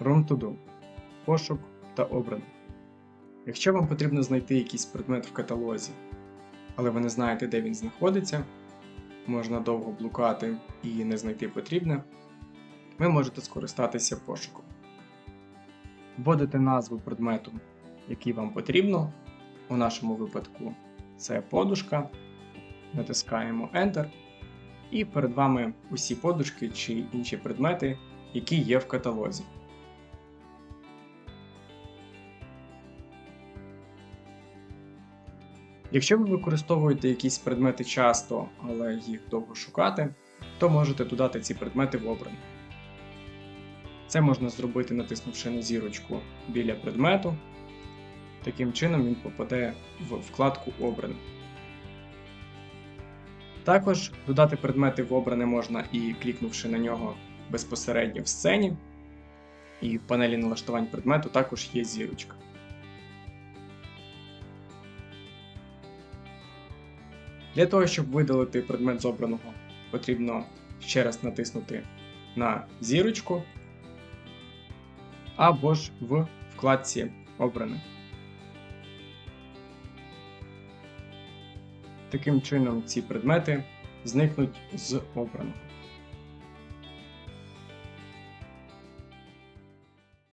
Room to Do, пошук та обрано. Якщо вам потрібно знайти якийсь предмет в каталозі, але ви не знаєте, де він знаходиться, можна довго блукати і не знайти потрібне, ви можете скористатися пошуком. Вводите назву предмету, який вам потрібно. У нашому випадку це подушка. Натискаємо Enter. І перед вами усі подушки чи інші предмети, які є в каталозі. Якщо ви використовуєте якісь предмети часто, але їх довго шукати, то можете додати ці предмети в обраний. Це можна зробити, натиснувши на зірочку біля предмету. Таким чином він попаде в вкладку Обране. Також додати предмети в обране можна і клікнувши на нього безпосередньо в сцені. І в панелі налаштувань предмету також є зірочка. Для того, щоб видалити предмет з обраного, потрібно ще раз натиснути на зірочку або ж в вкладці Обране. Таким чином ці предмети зникнуть з обраного.